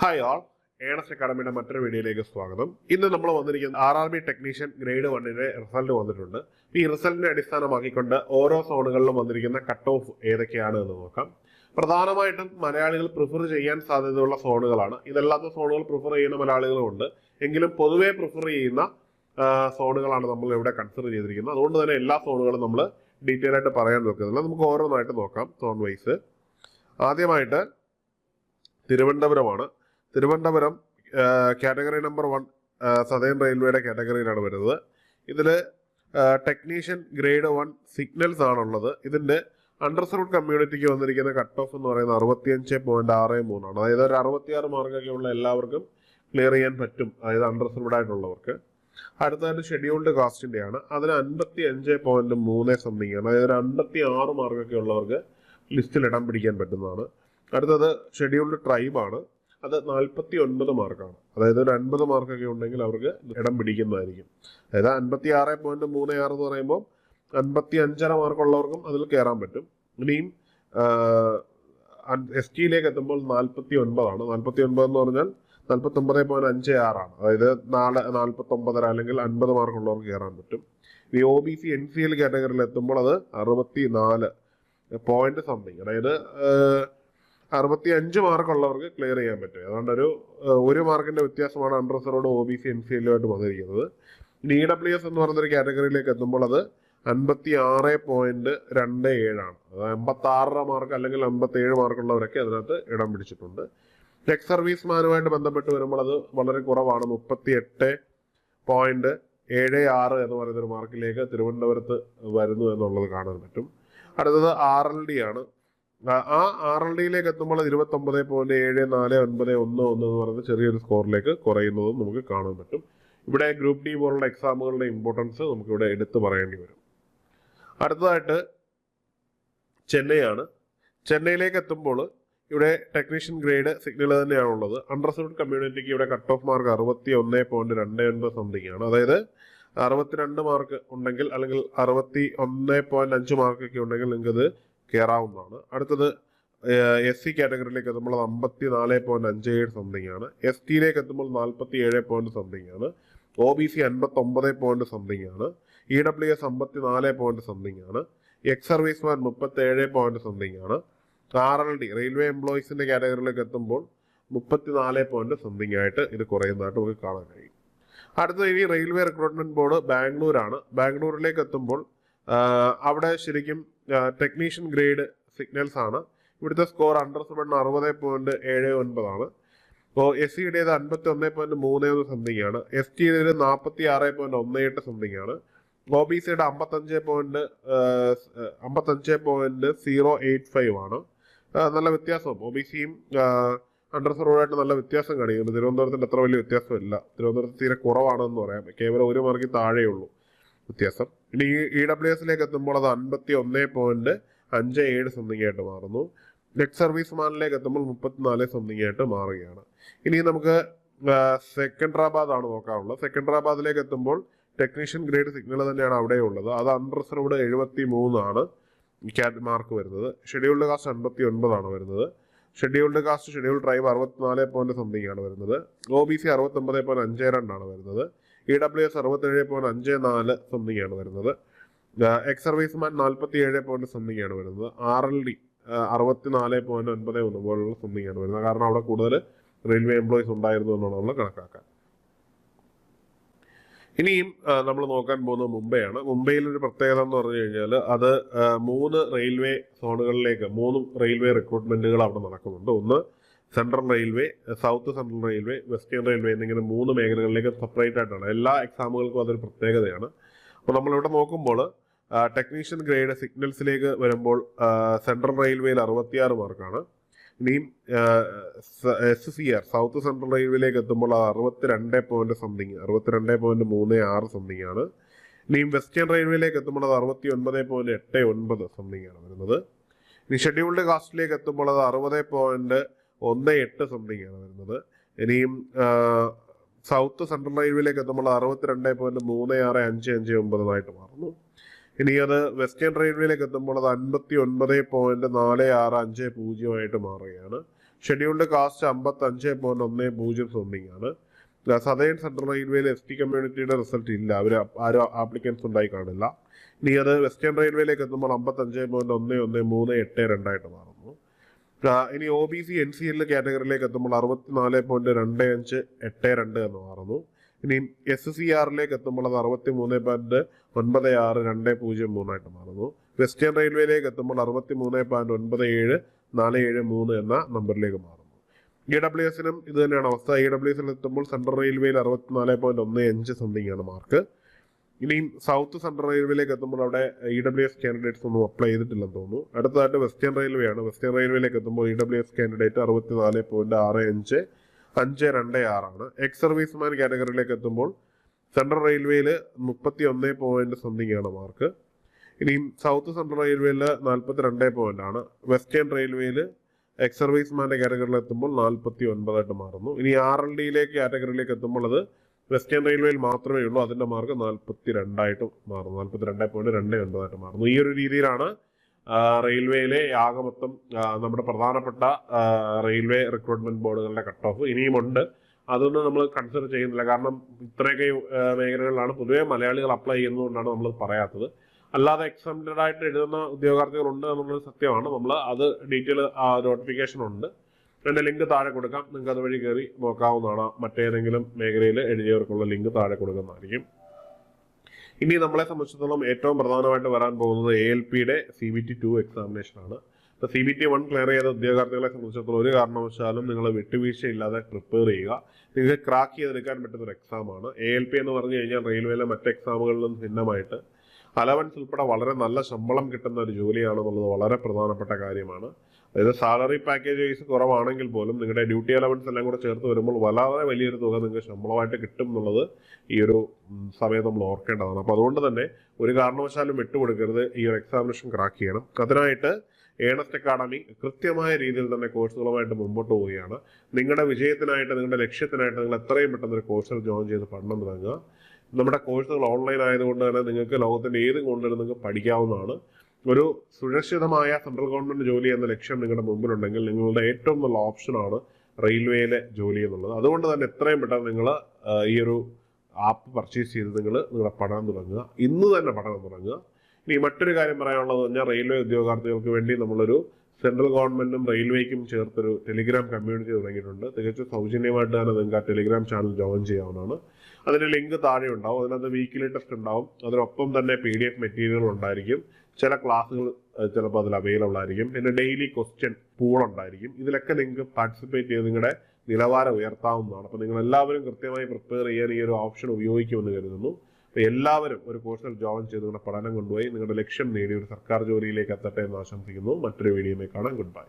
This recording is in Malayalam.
ഹായ് ആൾ ഏണസ് അക്കാഡമിയുടെ മറ്റൊരു വീഡിയോയിലേക്ക് സ്വാഗതം. ഇന്ന് നമ്മൾ വന്നിരിക്കുന്ന R R B technician grade വണ്ണിന്റെ റിസൾട്ട് വന്നിട്ടുണ്ട്. ഈ റിസൾട്ടിനെ അടിസ്ഥാനമാക്കിക്കൊണ്ട് ഓരോ സോണുകളിലും വന്നിരിക്കുന്ന കട്ട് ഓഫ് ഏതൊക്കെയാണ് എന്ന് നോക്കാം. പ്രധാനമായിട്ടും മലയാളികൾ പ്രിഫർ ചെയ്യാൻ സാധ്യതയുള്ള സോണുകളാണ് ഇതല്ലാത്ത സോണുകൾ പ്രിഫർ ചെയ്യുന്ന മലയാളികളും ഉണ്ട്. എങ്കിലും പൊതുവേ പ്രിഫർ ചെയ്യുന്ന സോണുകളാണ് നമ്മൾ ഇവിടെ കൺസിഡർ ചെയ്തിരിക്കുന്നത്. അതുകൊണ്ട് തന്നെ എല്ലാ സോണുകളും നമ്മൾ ഡീറ്റെയിൽ ആയിട്ട് പറയാൻ നോക്കുന്നില്ല. നമുക്ക് ഓരോന്നായിട്ട് നോക്കാം സോൺ വൈസ് ആദ്യമായിട്ട് തിരുവനന്തപുരമാണ്. Thiruvananthapuram category number one southern റെയിൽവേയുടെ കാറ്റഗറിയിലാണ് വരുന്നത്. ഇതിൽ ടെക്നീഷ്യൻ ഗ്രേഡ് വൺ സിഗ്നൽസ് ആണുള്ളത്. ഇതിന്റെ അണ്ടർസൗണ്ട് കമ്മ്യൂണിറ്റിക്ക് വന്നിരിക്കുന്ന കട്ട് ഓഫ് എന്ന് പറയുന്നത് അറുപത്തിയഞ്ച് പോയിന്റ് ആറ് മൂന്നാണ് അതായത് ഒരു അറുപത്തിയാറ് മാർക്കൊക്കെ ഉള്ള എല്ലാവർക്കും ക്ലിയർ ചെയ്യാൻ പറ്റും. അതായത് അണ്ടർസൗണ്ട് ആയിട്ടുള്ളവർക്ക്. അടുത്തതായിട്ട് ഷെഡ്യൂൾഡ് കാസ്റ്റിന്റെ ആണ്. അതിന് അൻപത്തി അഞ്ച് പോയിന്റ് മൂന്ന് സംതിങ് ആണ്. അതായത് ഒരു അൻപത്തി ആറ് മാർക്കൊക്കെ ഉള്ളവർക്ക് ലിസ്റ്റിൽ ഇടം പിടിക്കാൻ പറ്റുന്നതാണ്. അടുത്തത് ഷെഡ്യൂൾഡ് ട്രൈബാണ് അത് നാൽപ്പത്തി ഒൻപത് മാർക്കാണ്. അതായത് ഒരു അൻപത് മാർക്കൊക്കെ ഉണ്ടെങ്കിൽ അവർക്ക് ഇടം പിടിക്കുന്നതായിരിക്കും. അതായത് അൻപത്തി ആറ് പോയിന്റ് മൂന്ന് ആറ് എന്ന് പറയുമ്പോൾ അൻപത്തി അഞ്ചര മാർക്കുള്ളവർക്കും അതിൽ കയറാൻ പറ്റും. ഇനിയും എസ് ടിയിലേക്ക് എത്തുമ്പോൾ നാൽപ്പത്തി ഒൻപതാണ് നാൽപ്പത്തി ഒൻപത് എന്ന് പറഞ്ഞാൽ നാൽപ്പത്തി ഒമ്പത് പോയിന്റ് അഞ്ച് ആറാണ് അതായത് നാല് നാൽപ്പത്തി ഒമ്പതര അല്ലെങ്കിൽ അൻപത് മാർക്കുള്ളവർക്ക് കയറാൻ പറ്റും. ഈ O B C N C L കാറ്റഗറിയിൽ എത്തുമ്പോൾ അത് അറുപത്തി നാല് പോയിന്റ് സംതിങ് അതായത് അറുപത്തി അഞ്ച് മാർക്കുള്ളവർക്ക് ക്ലിയർ ചെയ്യാൻ പറ്റും. അതുകൊണ്ട് ഒരു ഒരു മാർക്കിന്റെ വ്യത്യാസമാണ് under reserved O B C N C എല്ലുമായിട്ട് വന്നിരിക്കുന്നത്. ഡി ഡബ്ല്യു എസ് എന്ന് പറയുന്നൊരു കാറ്റഗറിയിലേക്ക് എത്തുമ്പോൾ അത് അൻപത്തി ആറ് പോയിന്റ് രണ്ട് ഏഴാണ്. അത് അമ്പത്തി ആറര മാർക്ക് അല്ലെങ്കിൽ അമ്പത്തി ഏഴ് മാർക്കുള്ളവരൊക്കെ അതിനകത്ത് ഇടം പിടിച്ചിട്ടുണ്ട്. എക്സ് സർവീസ്മാനുമായിട്ട് ബന്ധപ്പെട്ട് വരുമ്പോൾ അത് വളരെ കുറവാണ്. മുപ്പത്തി എട്ട് പോയിന്റ് ഏഴ് ആറ് എന്ന് പറയുന്ന ഒരു മാർക്കിലേക്ക് തിരുവനന്തപുരത്ത് വരുന്നു എന്നുള്ളത് കാണാൻ പറ്റും. അടുത്തത് ആർ എൽ ഡി ആണ്. ആ- ആർ എൽ ഡിയിലേക്ക് എത്തുമ്പോൾ ഇരുപത്തി ഒമ്പത് പോയിന്റ് ഏഴ് നാല് ഒൻപത് ഒന്ന് ഒന്ന് എന്ന് പറയുന്ന ചെറിയൊരു സ്കോറിലേക്ക് കുറയുന്നതും നമുക്ക് കാണാൻ പറ്റും. ഇവിടെ ഗ്രൂപ്പ് ഡി പോലുള്ള എക്സാമുകളുടെ ഇമ്പോർട്ടൻസ് നമുക്കിവിടെ എടുത്തു പറയേണ്ടി വരും. അടുത്തതായിട്ട് ചെന്നൈയാണ് ചെന്നൈയിലേക്ക് എത്തുമ്പോൾ ഇവിടെ ടെക്നീഷ്യൻ ഗ്രേഡ് സിഗ്നൽ തന്നെയാണുള്ളത് അണ്ടർസർവ്ഡ് കമ്മ്യൂണിറ്റിക്ക് ഇവിടെ കട്ട് ഓഫ് മാർക്ക് അറുപത്തി ഒന്ന് പോയിന്റ് രണ്ട് ഒൻപത് സംതിങ് ആണ്. അതായത് അറുപത്തിരണ്ട് മാർക്ക് ഉണ്ടെങ്കിൽ അല്ലെങ്കിൽ അറുപത്തി ഒന്ന് പോയിന്റ് അഞ്ച് മാർക്കൊക്കെ ഉണ്ടെങ്കിൽ നിങ്ങൾക്ക് ഇത് കയറാവുന്നതാണ് അടുത്തത് എസ് സി കാറ്റഗറിയിലേക്ക് എത്തുമ്പോൾ അമ്പത്തി നാല് പോയിന്റ് അഞ്ച് ഏഴ് സംതിങ് ആണ് എസ് ടിയിലേക്ക് എത്തുമ്പോൾ നാൽപ്പത്തി ഏഴ് പോയിന്റ് സംതിങ് ആണ്. ഒ ബി സി അൻപത്തി ഒമ്പത് പോയിന്റ് സംതിങ് ആണ്. ഇ ഡബ്ല്യു എസ് അമ്പത്തി നാല് പോയിന്റ് സംതിങ് ആണ്. എക്സ് സർവീസ്മാൻ മുപ്പത്തി ഏഴ് പോയിന്റ് സംതിങ് ആണ്. ആർ എൽ ഡി റെയിൽവേ എംപ്ലോയീസിന്റെ കാറ്റഗറിയിലേക്ക് എത്തുമ്പോൾ മുപ്പത്തി നാല് പോയിന്റ് സംതിങ് ആയിട്ട് ഇത് കുറയുന്നതായിട്ട് നമുക്ക് കാണാൻ കഴിയും. അടുത്തത് ഇനി റെയിൽവേ റിക്രൂട്ട്മെന്റ് ബോർഡ് ബാംഗ്ലൂരാണ്. ബാംഗ്ലൂരിലേക്ക് എത്തുമ്പോൾ അവിടെ ശരിക്കും ടെക്നീഷ്യൻ ഗ്രേഡ് സിഗ്നൽസ് ആണ്. ഇവിടുത്തെ സ്കോർ അണ്ടർ സെവൻ അറുപത് പോയിന്റ് ഏഴ് ഒൻപതാണ് അപ്പോൾ എസ് സിയുടേത് അൻപത്തി ഒന്ന് പോയിന്റ് മൂന്ന് ഒന്ന് സംതിങ് ആണ്. എസ് ടിയുടേത് നാൽപ്പത്തി ആറ് പോയിന്റ് ഒന്ന് എട്ട് സംതിങ് ആണ്. ഒ ബി സിയുടെ അമ്പത്തഞ്ച് പോയിന്റ് അമ്പത്തഞ്ച് പോയിന്റ് സീറോ എയ്റ്റ് ഫൈവ് ആണ്. നല്ല വ്യത്യാസം ഒ ബി സിയും അണ്ടർ സെർവ്ഡായിട്ട് നല്ല വ്യത്യാസം കാണിക്കുന്നു. തിരുവനന്തപുരത്തിന്റെ അത്ര വലിയ വ്യത്യാസമില്ല. തിരുവനന്തപുരത്ത് തീരെ കുറവാണെന്ന് പറയാം. കേവലം ഒരു മാർക്കിൽ താഴെയുള്ളൂ വ്യത്യാസം. ഇനി ഇ ഡബ്ല്യു എസിലേക്ക് എത്തുമ്പോൾ അത് അൻപത്തി ഒന്ന് പോയിന്റ് അഞ്ച് ഏഴ് സംതിങ് ആയിട്ട് മാറുന്നു. നെറ്റ് സർവീസ് മാനിലേക്ക് എത്തുമ്പോൾ മുപ്പത്തിനാല് സംതിങ് ആയിട്ട് മാറുകയാണ്. ഇനി നമുക്ക് സെക്കൻഡറാബാദ് ആണ് നോക്കാറുള്ളത് സെക്കൻഡറാബാദിലേക്ക് എത്തുമ്പോൾ ടെക്നീഷ്യൻ ഗ്രേഡ് സിഗ്നൽ തന്നെയാണ് അവിടെ ഉള്ളത്. അത് അൺറിസർവ്ഡ് എഴുപത്തി മൂന്നാണ് ക്യാറ്റ് മാർക്ക് വരുന്നത്. ഷെഡ്യൂൾഡ് കാസ്റ്റ് അൻപത്തി ഒൻപതാണ് വരുന്നത്. ഷെഡ്യൂൾഡ് കാസ്റ്റ് ഷെഡ്യൂൾ ട്രൈബ് അറുപത്തിനാല് പോയിന്റ് സംതിങ് ആണ് വരുന്നത്. ഒ ബി സി അറുപത്തൊമ്പത് പോയിന്റ് അഞ്ച് രണ്ടാണ് വരുന്നത്. ഇ ഡബ്ല്യു എസ് അറുപത്തേഴ് പോയിന്റ് അഞ്ച് നാല് സംതിങ് ആണ് വരുന്നത്. എക്സ് സർവീസ്മാൻ നാൽപ്പത്തി ഏഴ് പോയിന്റ് സംതിങ് ആണ് വരുന്നത്. ആർ എൽ ഡി അറുപത്തിനാല് പോയിന്റ് ഒൻപത് ഒന്ന് പോലുള്ള സംതിങ് ആണ് വരുന്നത്. കാരണം അവിടെ കൂടുതൽ റെയിൽവേ എംപ്ലോയീസ് ഉണ്ടായിരുന്നു എന്നാണ് നമ്മൾ കണക്കാക്കാൻ ഇനിയും നമ്മൾ നോക്കാൻ പോകുന്നത് മുംബൈയാണ്. മുംബൈയിൽ ഒരു പ്രത്യേകത എന്ന് പറഞ്ഞു കഴിഞ്ഞാൽ അത് മൂന്ന് റെയിൽവേ സോണുകളിലേക്ക് മൂന്ന് റെയിൽവേ റിക്രൂട്ട്മെന്റുകൾ അവിടെ നടക്കുന്നുണ്ട്. ഒന്ന് central railway south central railway western railway എന്നിങ്ങനെ മൂന്ന് മേഖലകളിലേക്ക് സെപ്പറേറ്റ് ആയിട്ടാണ്. എല്ലാ എക്സാമുകൾക്കും അതൊരു പ്രത്യേകതയാണ്. അപ്പോൾ നമ്മളിവിടെ നോക്കുമ്പോൾ ടെക്നീഷ്യൻ ഗ്രേഡ് സിഗ്നൽസിലേക്ക് വരുമ്പോൾ സെൻട്രൽ റെയിൽവേയിൽ അറുപത്തിയാറ് മാർക്കാണ്. ഇനിയും S C R south central റെയിൽവേയിലേക്ക് എത്തുമ്പോൾ അത് അറുപത്തിരണ്ട് പോയിന്റ് സംതിങ് അറുപത്തിരണ്ട് പോയിന്റ് മൂന്ന് ആറ് സംതിങ് ആണ്. ഇനിയും വെസ്റ്റേൺ റെയിൽവേയിലേക്ക് എത്തുമ്പോൾ അത് അറുപത്തി ഒൻപത് പോയിന്റ് എട്ട് ഒൻപത് സംതിങ് ആണ് വരുന്നത്. ഇനി ഷെഡ്യൂൾഡ് കാസ്റ്റിലേക്ക് എത്തുമ്പോൾ അത് അറുപത് പോയിന്റ് ഒന്ന് എട്ട് സംതിങ് ആണ് വരുന്നത്. ഇനിയും സൗത്ത് സെൻട്രൽ റെയിൽവേയിലേക്ക് എത്തുമ്പോൾ അറുപത്തിരണ്ട് പോയിന്റ് മൂന്ന് ആറ് അഞ്ച് അഞ്ച് ഒമ്പതായിട്ട് മാറുന്നു. ഇനി അത് വെസ്റ്റേൺ റെയിൽവേയിലേക്ക് എത്തുമ്പോൾ അത് അൻപത്തി ഒൻപത് പോയിന്റ് നാല് ആറ് അഞ്ച് പൂജ്യമായിട്ട് മാറുകയാണ്. ഷെഡ്യൂൾഡ് കാസ്റ്റ് അമ്പത്തി അഞ്ച് പോയിന്റ് ഒന്ന് പൂജ്യം സംതിങ് ആണ്. സതേൺ സെൻട്രൽ റെയിൽവേയിൽ എസ് ടി കമ്മ്യൂണിറ്റിയുടെ റിസൾട്ട് ഇല്ല. അവർ ആരും ആപ്ലിക്കൻസ് ഉണ്ടായി കാണില്ല. ഇനി അത് വെസ്റ്റേൺ റെയിൽവേയിലേക്ക് എത്തുമ്പോൾ അമ്പത്തഞ്ച് പോയിന്റ് ഒന്ന് ഒന്ന് മൂന്ന് എട്ട് രണ്ടായിട്ട് ആ, ഇനി O B C N C L കാറ്റഗറിയിലേക്ക് എത്തുമ്പോൾ അറുപത്തിനാല് പോയിന്റ് രണ്ട് അഞ്ച് എട്ട് രണ്ട് എന്ന് മാറുന്നു. ഇനി എസ് സി ആറിലേക്ക് എത്തുമ്പോൾ അത് അറുപത്തി മൂന്ന് പോയിന്റ് ഒൻപത് ആറ് രണ്ട് പൂജ്യം മൂന്നായിട്ട് മാറുന്നു. വെസ്റ്റേൺ റെയിൽവേയിലേക്ക് എത്തുമ്പോൾ അറുപത്തി മൂന്ന് പോയിന്റ് ഒൻപത് ഏഴ് നാല് ഏഴ് മൂന്ന് എന്ന നമ്പറിലേക്ക് മാറുന്നു. ഇ ഡബ്ല്യു എസിനും ഇത് തന്നെയാണ് അവസ്ഥ. ഇ ഡബ്ല്യു എസിൽ എത്തുമ്പോൾ സെൻട്രൽ റെയിൽവേയിൽ അറുപത്തിനാല് പോയിന്റ് ഒന്ന് അഞ്ച് സംതിങ് ആണ് മാർക്ക് ഇനിയും സൗത്ത് സെൻട്രൽ റെയിൽവേയിലേക്ക് എത്തുമ്പോൾ അവിടെ ഇ ഡബ്ല്യു എസ് കാൻഡിഡേറ്റ്സ് ഒന്നും അപ്ലൈ ചെയ്തിട്ടില്ലെന്ന് തോന്നുന്നു. അടുത്തതായിട്ട് വെസ്റ്റേൺ റെയിൽവേ ആണ് വെസ്റ്റേൺ റെയിൽവേയിലേക്ക് എത്തുമ്പോൾ ഇ ഡബ്ല്യു എസ് കാൻഡിഡേറ്റ് അറുപത്തിനാല് പോയിന്റ് ആറ് അഞ്ച് അഞ്ച് രണ്ട് ആറാണ് എക്സ് സർവീസ്മാൻ കാറ്റഗറിയിലേക്ക് എത്തുമ്പോൾ സെൻട്രൽ റെയിൽവേയിൽ മുപ്പത്തി ഒന്ന് പോയിന്റ് സംതിങ് ആണ് മാർക്ക് ഇനിയും സൗത്ത് സെൻട്രൽ റെയിൽവേയിൽ നാൽപ്പത്തി രണ്ട് പോയിന്റ് ആണ്. വെസ്റ്റേൺ റെയിൽവേയിൽ എക്സ് സർവീസ്മാന്റെ കാറ്റഗറിയിൽ എത്തുമ്പോൾ നാൽപ്പത്തി ഒൻപതായിട്ട് മാറുന്നു. ഇനി ആർ എൽ ഡിയിലേക്ക് കാറ്റഗറിയിലേക്ക് എത്തുമ്പോൾ അത് വെസ്റ്റേൺ റെയിൽവേയിൽ മാത്രമേ ഉള്ളൂ. അതിന്റെ മാർക്ക് നാൽപ്പത്തി രണ്ടായിട്ട് മാറുന്നു. നാൽപ്പത്തി രണ്ട് പോയിന്റ് രണ്ട് ഒൻപതായിട്ട് മാറുന്നു. ഈ ഒരു രീതിയിലാണ് റെയിൽവേയിലെ ആകെ നമ്മുടെ പ്രധാനപ്പെട്ട റെയിൽവേ റിക്രൂട്ട്മെന്റ് ബോർഡുകളുടെ കട്ട് ഓഫ് ഇനിയുമുണ്ട്. അതൊന്നും നമ്മൾ കൺസിഡർ ചെയ്യുന്നില്ല. കാരണം ഇത്രയൊക്കെ മേഖലകളിലാണ് പൊതുവെ മലയാളികൾ അപ്ലൈ ചെയ്യുന്നതുകൊണ്ടാണ് നമ്മൾ പറയാത്തത്. അല്ലാതെ എക്സംപ്റ്റഡ് ആയിട്ട് എഴുതുന്ന ഉദ്യോഗാർത്ഥികളുണ്ട് എന്നുള്ളത് സത്യമാണ്. നമ്മൾ അത് ഡീറ്റെയിൽ നോട്ടിഫിക്കേഷൻ ഉണ്ട് എന്റെ ലിങ്ക് താഴെ കൊടുക്കാം. നിങ്ങൾക്ക് അതുവഴി കയറി നോക്കാവുന്നതാണ്. മറ്റേതെങ്കിലും മേഖലയിൽ എഴുതിയവർക്കുള്ള ലിങ്ക് താഴെ കൊടുക്കുന്നതായിരിക്കും. ഇനി നമ്മളെ സംബന്ധിച്ചിടത്തോളം ഏറ്റവും പ്രധാനമായിട്ട് വരാൻ പോകുന്നത് എ എൽ പിയുടെ C B T two examination ആണ്. ഇപ്പോൾ C B T one clear ചെയ്ത ഉദ്യോഗാർത്ഥികളെ സംബന്ധിച്ചിടത്തോളം ഒരു കാരണവശാലും നിങ്ങൾ വിട്ടുവീഴ്ചയില്ലാതെ പ്രിപ്പയർ ചെയ്യുക. നിങ്ങൾക്ക് ക്രാക്ക് ചെയ്തെടുക്കാൻ പറ്റുന്നൊരു എക്സാമാണ് എ എൽ പി എന്ന് പറഞ്ഞു കഴിഞ്ഞാൽ റെയിൽവേയിലെ മറ്റ് എക്സാമുകളിൽ നിന്ന് ഭിന്നമായിട്ട് അലവൻസ് ഉൾപ്പെടെ വളരെ നല്ല ശമ്പളം കിട്ടുന്ന ഒരു ജോലിയാണെന്നുള്ളത് വളരെ പ്രധാനപ്പെട്ട കാര്യമാണ്. അതായത് സാലറി പാക്കേജ് വൈസ് കുറവാണെങ്കിൽ പോലും നിങ്ങളുടെ ഡ്യൂട്ടി അലവൻസ് എല്ലാം കൂടെ ചേർത്ത് വരുമ്പോൾ വളരെ വലിയൊരു തുക നിങ്ങൾക്ക് ശമ്പളമായിട്ട് കിട്ടും എന്നുള്ളത് ഈ ഒരു സമയത്ത് നമ്മൾ ഓർക്കേണ്ടതാണ്. അപ്പോൾ അതുകൊണ്ട് തന്നെ ഒരു കാരണവശാലും വിട്ടുകൊടുക്കരുത്. ഈ ഒരു എക്സാമിനേഷൻ ക്രാക്ക് ചെയ്യണം. അതിനായിട്ട് ഏണസ്റ്റ് അക്കാഡമി കൃത്യമായ രീതിയിൽ തന്നെ കോഴ്സുകളുമായിട്ട് മുമ്പോട്ട് പോവുകയാണ്. നിങ്ങളുടെ വിജയത്തിനായിട്ട് നിങ്ങളുടെ ലക്ഷ്യത്തിനായിട്ട് നിങ്ങൾ എത്രയും പെട്ടെന്ന് ഒരു കോഴ്സിൽ ജോയിൻ ചെയ്ത് പഠനം തുടങ്ങുക. നമ്മുടെ കോഴ്സുകൾ ഓൺലൈൻ ആയതുകൊണ്ട് തന്നെ നിങ്ങൾക്ക് ലോകത്തിന്റെ ഏത് കൊണ്ടും നിങ്ങൾക്ക് പഠിക്കാവുന്നതാണ്. ഒരു സുരക്ഷിതമായ സെൻട്രൽ ഗവൺമെന്റ് ജോലി എന്ന ലക്ഷ്യം നിങ്ങളുടെ മുമ്പിലുണ്ടെങ്കിൽ നിങ്ങളുടെ ഏറ്റവും നല്ല ഓപ്ഷനാണ് റെയിൽവേയിലെ ജോലി എന്നുള്ളത്. അതുകൊണ്ട് തന്നെ എത്രയും പെട്ടെന്ന് നിങ്ങൾ ഈ ഒരു ആപ്പ് പർച്ചേസ് ചെയ്ത് നിങ്ങൾ നിങ്ങളുടെ പഠനം തുടങ്ങുക. ഇന്ന് തന്നെ പഠനം തുടങ്ങുക. ഇനി മറ്റൊരു കാര്യം പറയാനുള്ളത് പറഞ്ഞാൽ റെയിൽവേ ഉദ്യോഗാർത്ഥികൾക്ക് വേണ്ടി നമ്മളൊരു സെൻട്രൽ ഗവൺമെന്റും റെയിൽവേക്കും ചേർത്തൊരു ടെലിഗ്രാം കമ്മ്യൂണിറ്റി തുടങ്ങിയിട്ടുണ്ട്. തികച്ചും സൗജന്യമായിട്ട് തന്നെ നിങ്ങൾക്ക് ആ ടെലിഗ്രാം ചാനൽ ജോയിൻ ചെയ്യാവുന്നതാണ്. അതിന്റെ ലിങ്ക് താഴെ ഉണ്ടാവും. അതിനകത്ത് വീക്കിലി ടെസ്റ്റ് ഉണ്ടാവും. അതിനൊപ്പം തന്നെ പി ഡി എഫ് മെറ്റീരിയൽ ഉണ്ടായിരിക്കും. ചില ക്ലാസ്സുകൾ ചിലപ്പോൾ അതിൽ അവൈലബിൾ ആയിരിക്കും. പിന്നെ ഡെയിലി ക്വസ്റ്റ്യൻ പൂൾ ഉണ്ടായിരിക്കും. ഇതിലൊക്കെ നിങ്ങൾക്ക് പാർട്ടിസിപ്പേറ്റ് ചെയ്ത് നിങ്ങളുടെ നിലവാരം ഉയർത്താവുന്നതാണ്. അപ്പോൾ നിങ്ങൾ എല്ലാവരും കൃത്യമായി പ്രിപ്പയർ ചെയ്യാൻ ഈ ഒരു ഓപ്ഷൻ ഉപയോഗിക്കുമെന്ന് കരുതുന്നു. അപ്പോൾ എല്ലാവരും ഒരു കോഴ്സിൽ ജോയിൻ ചെയ്ത് നിങ്ങളുടെ പഠനം കൊണ്ടുപോയി നിങ്ങളുടെ ലക്ഷ്യം നേടി ഒരു സർക്കാർ ജോലിയിലേക്ക് എത്തട്ടെ എന്ന് ആശംസിക്കുന്നു. മറ്റൊരു വീഡിയോയിൽ കാണാം. Good bye